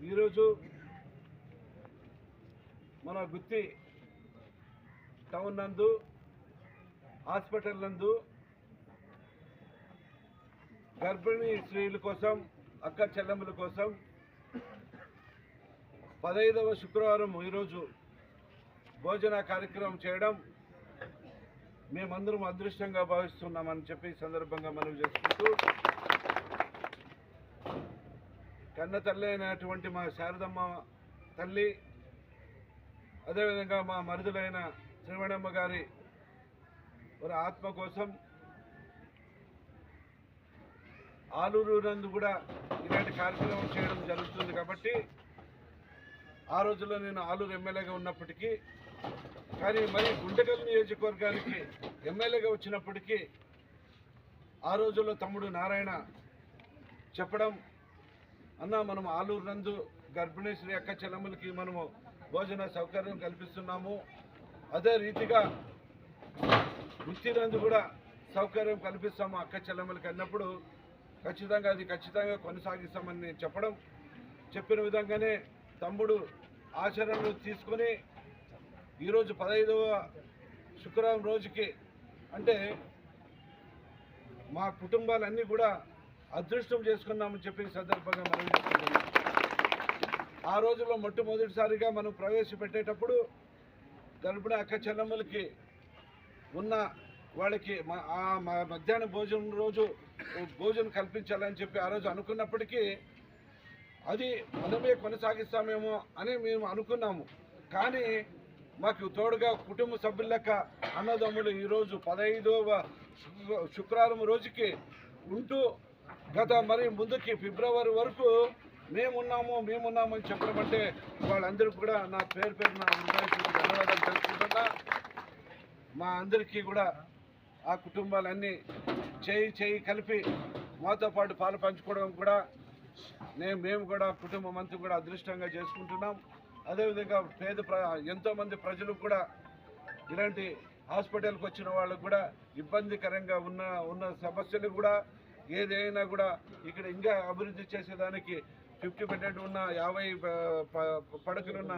ఈరోజు మన గుత్తి టౌన్ నందు హాస్పిటల్ నందు గర్భిణీ స్త్రీల కోసం అక్క చెల్లెమ్మల కోసం పదహైదవ శుక్రవారం ఈరోజు భోజన కార్యక్రమం చేయడం మేమందరం అదృష్టంగా భావిస్తున్నామని చెప్పి సందర్భంగా మనం చేసుకుంటూ కన్న తల్లి అయినటువంటి మా శారదమ్మ తల్లి అదేవిధంగా మా మరుదులైన శ్రీవణమ్మ గారి వారి ఆత్మ కోసం ఆలూరు నందు కూడా ఇలాంటి కార్యక్రమం చేయడం జరుగుతుంది కాబట్టి ఆ రోజుల్లో నేను ఆలూరు ఎమ్మెల్యేగా ఉన్నప్పటికీ కానీ మరి గుంటకల్ నియోజకవర్గానికి ఎమ్మెల్యేగా వచ్చినప్పటికీ ఆ రోజుల్లో తమ్ముడు నారాయణ చెప్పడం అన్న మనం ఆలూరు నందు గర్భిణీ శ్రీ అక్క చెల్లెమ్మలకి మనము భోజన సౌకర్యం కల్పిస్తున్నాము. అదే రీతిగా వృత్తి నందు కూడా సౌకర్యం కల్పిస్తాము అక్క చెల్లెమ్మలకి అన్నప్పుడు ఖచ్చితంగా అది ఖచ్చితంగా కొనసాగిస్తామని చెప్పడం చెప్పిన విధంగానే తమ్ముడు ఆచరణలు తీసుకొని ఈరోజు పదహైదవ శుక్రవారం రోజుకి అంటే మా కుటుంబాలన్నీ కూడా అదృష్టం చేసుకున్నామని చెప్పిన సందర్భంగా మనం ఆ రోజుల్లో మొట్టమొదటిసారిగా మనం ప్రవేశపెట్టేటప్పుడు గర్భిణీ అక్క చెల్లమ్మలకి ఉన్న వాళ్ళకి మా ఆ మధ్యాహ్నం భోజనం రోజు భోజనం కల్పించాలని చెప్పి ఆ రోజు అనుకున్నప్పటికీ అది మనమే కొనసాగిస్తామేమో అని మేము అనుకున్నాము. కానీ మాకు తోడుగా కుటుంబ సభ్యుల లెక్క అన్నదమ్ములు ఈరోజు పదహైదవ శుక్రవారం రోజుకి ఉంటూ గత మరి ముందుకి ఫిబ్రవరి వరకు మేమున్నాము మేమున్నామని చెప్పడం అంటే వాళ్ళందరికీ కూడా నా పేరు పేరు నా ధన్యవాదాలు తెలుసుకుంటున్నా మా అందరికీ కూడా ఆ కుటుంబాలన్నీ చేయి చేయి కలిపి మాతో పాటు పాలు పంచుకోవడం కూడా నేను మేము కూడా కుటుంబం అంతా కూడా అదృష్టంగా చేసుకుంటున్నాం. అదేవిధంగా పేద ప్ర ఎంతోమంది ప్రజలు కూడా ఇలాంటి హాస్పిటల్కి వచ్చిన వాళ్ళకు కూడా ఇబ్బందికరంగా ఉన్న ఉన్న సమస్యలు కూడా ఏదైనా కూడా ఇక్కడ ఇంకా అభివృద్ధి చేసేదానికి ఫిఫ్టీ బెడెడ్ ఉన్న యాభై పడకలున్న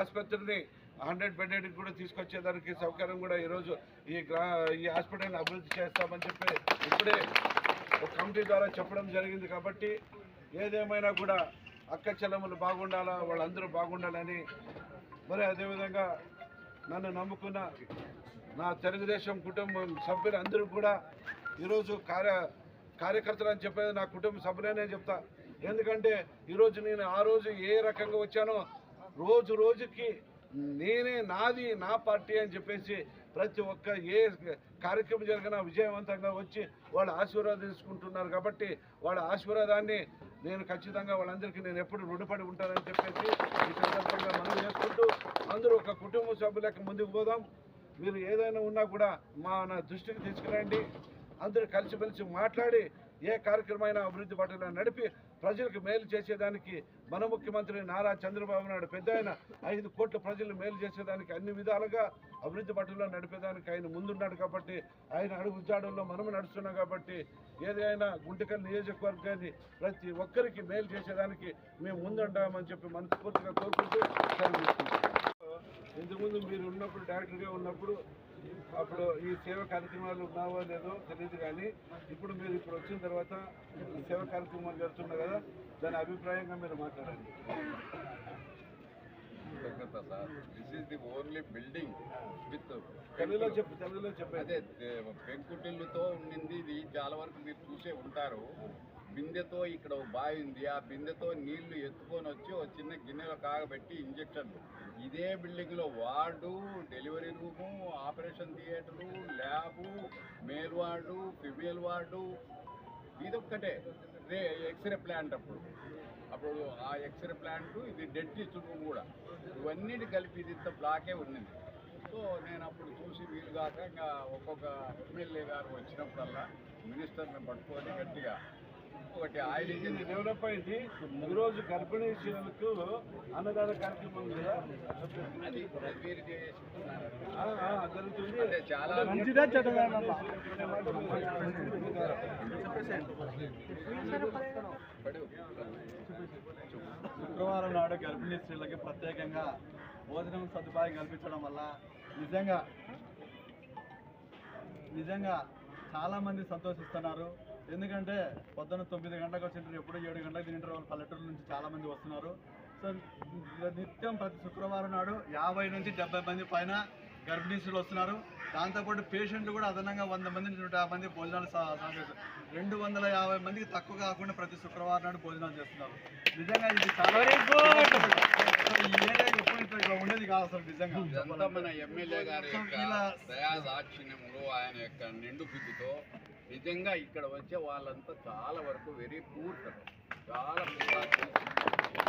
ఆసుపత్రిని హండ్రెడ్ బెడెడ్ కూడా తీసుకొచ్చేదానికి సౌకర్యం కూడా ఈరోజు ఈ గ్రా ఈ హాస్పిటల్ని అభివృద్ధి చేస్తామని చెప్పి ఇప్పుడే ఒక కమిటీ ద్వారా చెప్పడం జరిగింది కాబట్టి ఏదేమైనా కూడా అక్క చెల్లెములు బాగుండాలా వాళ్ళందరూ బాగుండాలని. మరి అదేవిధంగా నన్ను నమ్ముకున్న నా తెలుగుదేశం కుటుంబం సభ్యులందరూ కూడా ఈరోజు కార్య కార్యకర్తలు అని చెప్పేది నా కుటుంబ సభ్యులనే చెప్తా. ఎందుకంటే ఈరోజు నేను ఆ రోజు ఏ రకంగా వచ్చానో రోజు రోజుకి నేనే నాది నా పార్టీ అని చెప్పేసి ప్రతి ఒక్క ఏ కార్యక్రమం జరిగినా విజయవంతంగా వచ్చి వాళ్ళు ఆశీర్వాదించుకుంటున్నారు కాబట్టి వాళ్ళ ఆశీర్వాదాన్ని నేను ఖచ్చితంగా వాళ్ళందరికీ నేను ఎప్పుడు రుణపడి ఉంటానని చెప్పేసి ఈ సందర్భంగా మనం చేసుకుంటూ అందరూ ఒక కుటుంబ సభ్యులకు ముందుకు పోదాం. మీరు ఏదైనా ఉన్నా కూడా మా నా దృష్టికి తీసుకురండి. అందరూ కలిసిమెలిసి మాట్లాడి ఏ కార్యక్రమైనా అభివృద్ధి బాటలో నడిపి ప్రజలకు మేలు చేసేదానికి మన ముఖ్యమంత్రి నారా చంద్రబాబు నాయుడు పెద్ద ఆయన ఐదు కోట్ల ప్రజలు మేలు చేసేదానికి అన్ని విధాలుగా అభివృద్ధి బాటలో నడిపేదానికి ఆయన ముందున్నాడు కాబట్టి ఆయన అడుగు జాడల్లో మనం నడుస్తున్నాం కాబట్టి ఏదైనా గుంటకల్ నియోజకవర్గాన్ని ప్రతి ఒక్కరికి మేలు చేసేదానికి మేము ముందుంటామని చెప్పి మనస్ఫూర్తిగా కోరుకుంటూ ఇంతకుముందు మీరు ఉన్నప్పుడు డైరెక్టర్గా ఉన్నప్పుడు అప్పుడు ఈ సేవా కార్యక్రమాలు ఉన్నావో లేదో తెలియదు కానీ ఇప్పుడు మీరు ఇప్పుడు వచ్చిన తర్వాత ఈ సేవా కార్యక్రమాలు జరుగుతున్నాయి కదా దాని అభిప్రాయంగా మీరు మాట్లాడండి. కృతజ్ఞత sir this is the only building with తెలుగులో చెప్పు తెలుగులో చెప్పండి. అదే పెంకుటిల్లుతో ఉండింది ఇది చాలా వరకు మీరు చూసే ఉంటారు. బిందెతో ఇక్కడ ఒక బావి ఉంది ఆ బిందెతో నీళ్ళు ఎత్తుకొని వచ్చి ఒక చిన్న గిన్నెలో కాగబెట్టి ఇంజక్షన్లు. ఇదే బిల్డింగ్లో ward delivery room operation theatre lab male ward female ward ఇదొక్కటే. రే ఎక్స్రే ప్లాంట్ అప్పుడు. అప్పుడు ఆ ఎక్స్రే ప్లాంట్ ఇది డెంటిస్ట్ రూమ్ కూడా. ఇవన్నిటి కలిపి ఇది ఇంత బ్లాకే ఉన్నది. సో నేను అప్పుడు చూసి వీలు కాక ఇంకా ఒక్కొక్క ఎమ్మెల్యే గారు వచ్చినప్పుడల్లా మినిస్టర్ని పట్టుకొని గట్టిగా ఒకటి ఆయిల్ ఇంజిన్. ఇది డెవలప్ అయింది ఈరోజు గర్భిణీ స్త్రీలకు అన్నదాన కార్యక్రమం అది మీరు జరుగుతుంది. చాలా మంచిదా. శుక్రవారం నాడు గర్భిణీ స్త్రీలకి ప్రత్యేకంగా భోజనం సదుపాయం కల్పించడం వల్ల నిజంగా నిజంగా చాలా మంది సంతోషిస్తున్నారు. ఎందుకంటే పొద్దున్న తొమ్మిది గంటలకు వచ్చింటారు ఎప్పుడు ఏడు గంటలకు తింటారు వాళ్ళు పల్లెటూరు నుంచి చాలా మంది వస్తున్నారు. సో నిత్యం ప్రతి శుక్రవారం నాడు యాభై నుంచి డెబ్బై మంది పైన గర్భిణీ స్త్రీలు వస్తున్నారు. దాంతోపాటు పేషెంట్లు కూడా అదనంగా వంద మంది నుంచి నూట యాభై మంది భోజనాలు రెండు వందల యాభై మందికి తక్కువ కాకుండా ప్రతి శుక్రవారం నాడు భోజనాలు చేస్తున్నారు. నిజంగా ఇది చాలా ఎప్పుడు ఇట్లా ఉండేది కాదు అసలు నిజంగా. మన ఎమ్మెల్యే గారి దయా దాక్షిణ్యములు ఆయన యొక్క నిండు బుద్ధితో నిజంగా ఇక్కడ వచ్చే వాళ్ళంతా చాలా వరకు వెరీ పూర్ చాలా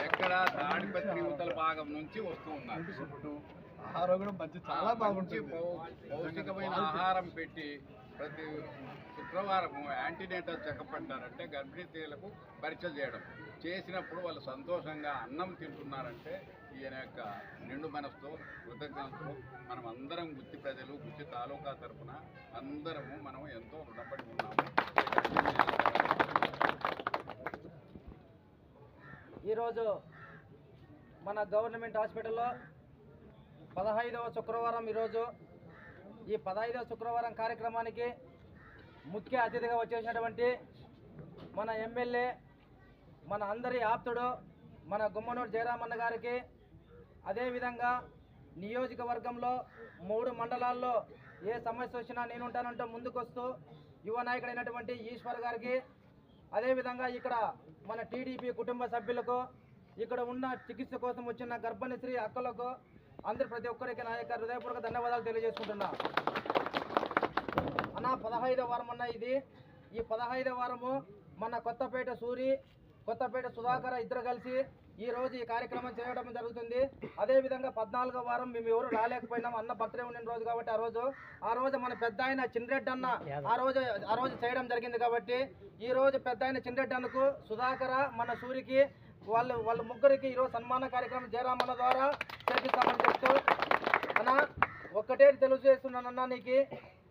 ఎక్కడ తాడిపత్రి ఉత్తల భాగం నుంచి వస్తూ ఉన్నారు. ఆహారం కూడా మంచి చాలా బాగుంటుంది. పౌష్టికమైన ఆహారం పెట్టి ప్రతి శుక్రవారం యాంటీనేటల్ చెకప్ అంటారంటే గర్భిణీ స్త్రీలకు పరీక్ష చేయడం. చేసినప్పుడు వాళ్ళు సంతోషంగా అన్నం తింటున్నారంటే ఈయన యొక్క నిండు మనసుతో కృతజ్ఞతతో మనం అందరం గుత్తి ప్రజలు గుత్తి తాలూకా తరఫున అందరము మనం ఎంతో రుణపడి ఉన్నాము. ఈరోజు మన గవర్నమెంట్ హాస్పిటల్లో పదహైదవ శుక్రవారం ఈరోజు ఈ పదహైదవ శుక్రవారం కార్యక్రమానికి ముఖ్య అతిథిగా వచ్చేసినటువంటి మన ఎమ్మెల్యే మన అందరి ఆప్తుడు మన గుమ్మనూరు జయరామన్న గారికి అదేవిధంగా నియోజకవర్గంలో మూడు మండలాల్లో ఏ సమస్య వచ్చినా నేను ఉంటానంటూ ముందుకొస్తూ యువ నాయకుడైనటువంటి ఈశ్వర్ గారికి అదేవిధంగా ఇక్కడ మన టీడీపీ కుటుంబ సభ్యులకు ఇక్కడ ఉన్న చికిత్స కోసం వచ్చిన గర్భిణీ స్త్రీ అక్కలకు అందరు ప్రతి ఒక్కరికి నా యొక్క హృదయపూర్వక ధన్యవాదాలు తెలియజేసుకుంటున్నా. అన్న పదహైదవ వారం అన్న ఇది. ఈ పదహైదవ వారము మన కొత్తపేట సూరి కొత్తపేట సుధాకర్ ఇద్దరు కలిసి ఈ రోజు ఈ కార్యక్రమం చేయడం జరుగుతుంది. అదే విధంగా పద్నాలుగో వారం మేము ఎవరు రాలేకపోయినాం అన్న బర్త్డే ఉన్న రోజు కాబట్టి ఆ రోజు ఆ రోజు మన పెద్ద ఆయన చిన్నరెడ్డి అన్న ఆ రోజు ఆ రోజు చేయడం జరిగింది కాబట్టి ఈ రోజు పెద్ద ఆయన చిన్నరెడ్డి అన్నకు సుధాకర మన సూరికి వాళ్ళు వాళ్ళ ముగ్గురికి ఈరోజు సన్మాన కార్యక్రమం జయరామన్న ద్వారా చేపిస్తామని ఒక్కటే తెలియజేస్తున్నానన్నా నీకు.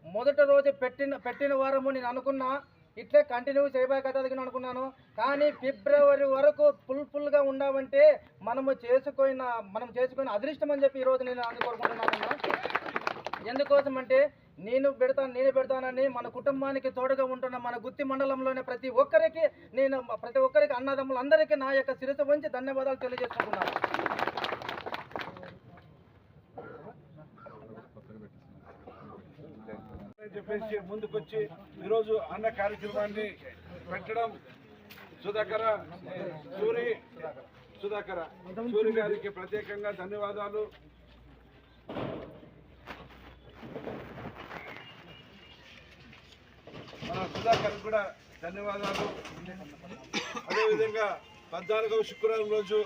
మొదటి రోజు పెట్టిన పెట్టిన వారము నేను అనుకున్నా ఇట్లే కంటిన్యూ చేయబోయేది అనుకున్నాను. కానీ ఫిబ్రవరి వరకు ఫుల్ ఫుల్గా ఉండవంటే మనము చేసుకున్న మనం చేసుకున్న అదృష్టం అని చెప్పి ఈరోజు నేను అందుకోరుకుంటున్నాను ఎందుకోసం అంటే నేను పెడతాను నేను పెడతానని మన కుటుంబానికి తోడుగా ఉంటున్న మన గుత్తి మండలంలోనే ప్రతి ఒక్కరికి నేను ప్రతి ఒక్కరికి అన్నదమ్ములందరికీ నా యొక్క శిరస వంచి ధన్యవాదాలు తెలియజేసుకుంటున్నాను. అని చెప్పేసి ముందుకొచ్చి ఈరోజు అన్న కార్యక్రమాన్ని పెట్టడం సుధాకర సూరి సుధాకర సూరి గారికి ప్రత్యేకంగా ధన్యవాదాలు. మన సుధాకర్ కూడా ధన్యవాదాలు. అదేవిధంగా పద్నాలుగవ శుక్రవారం రోజు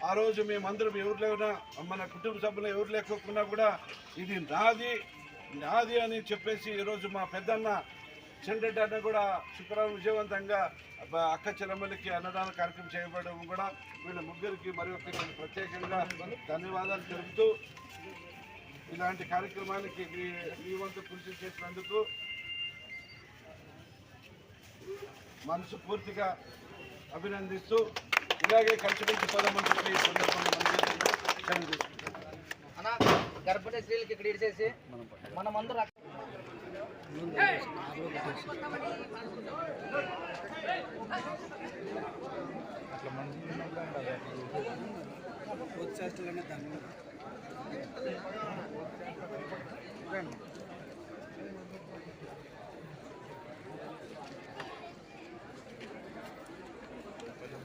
ఆ రోజు మేమందరం ఎవరు లేకున్నా మన కుటుంబ సభ్యులు ఎవరు లేకోకుండా కూడా ఇది నాది నాది అని చెప్పేసి ఈరోజు మా పెద్దన్న చెండెడ్డి అన్న కూడా శుక్రవారం విజయవంతంగా అక్క చెల్లెమ్మలకి అన్నదాన కార్యక్రమం చేయబడడం కూడా వీళ్ళ ముగ్గురికి మరి నేను ప్రత్యేకంగా ధన్యవాదాలు తెలుపుతూ ఇలాంటి కార్యక్రమానికి మీ- వంతు కృషి చేసినందుకు మనసు పూర్తిగా అభినందిస్తూ ఇలాగే కలిసిమెలిసి పోదామని చెప్పి సందర్భంగా మనం గర్భిణీ స్త్రీలకి ఇక్కడ ఇడిచేసి మనమందరం అక్క-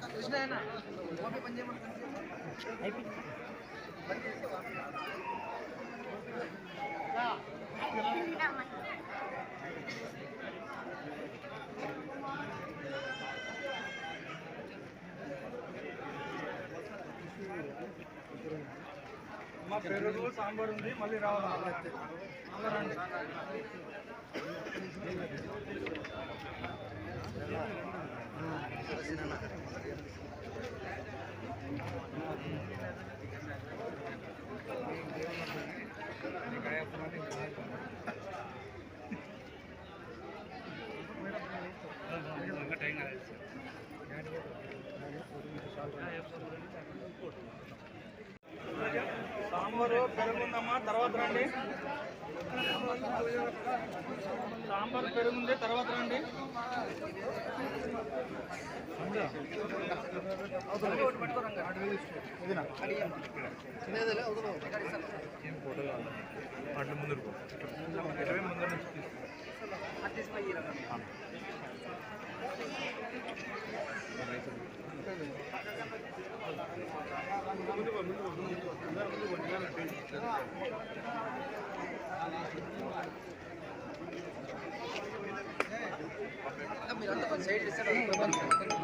కృష్ణ అయిపోయింది. పెరుగు సాంబార్ ఉంది మళ్ళీ రావాలా? సాంబారు పెరుగుందమ్మా. తర్వాత రండి. సాంబార్ పెరుగుంది. తర్వాత రండి. మీరంతా కొంచెం సైడ్